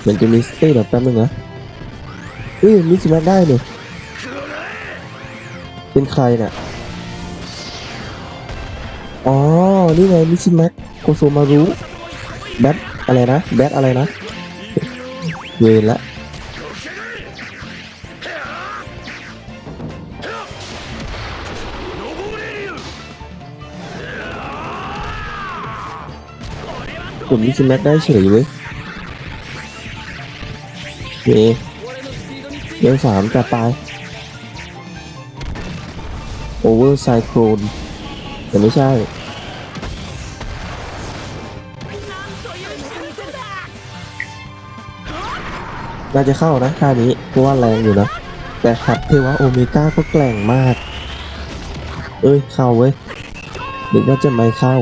เหมือนจะมีเอ้ยเดี๋ยวแป๊บนึงนะเอ้ยมิสแม็กได้เนี่ยเป็นใครเนี่ยอ๋อ นี่ไงมิชิแม็กโคโซมารุแบทอะไรนะ แบทอะไรนะ เวรละกดมิชิแม็กได้เฉยเว้ย มีเลี้ยวสามจะตายโอเวอร์ไซโคลนแต่ไม่ใช่ น่าจะเข้านะท่านี้เพราะว่าแรงอยู่นะ แต่ขัดเทวะโอเมก้าก็แกล่งมาก เอ้ย เข้าเว้ยหรือว่าจะไม่เข้า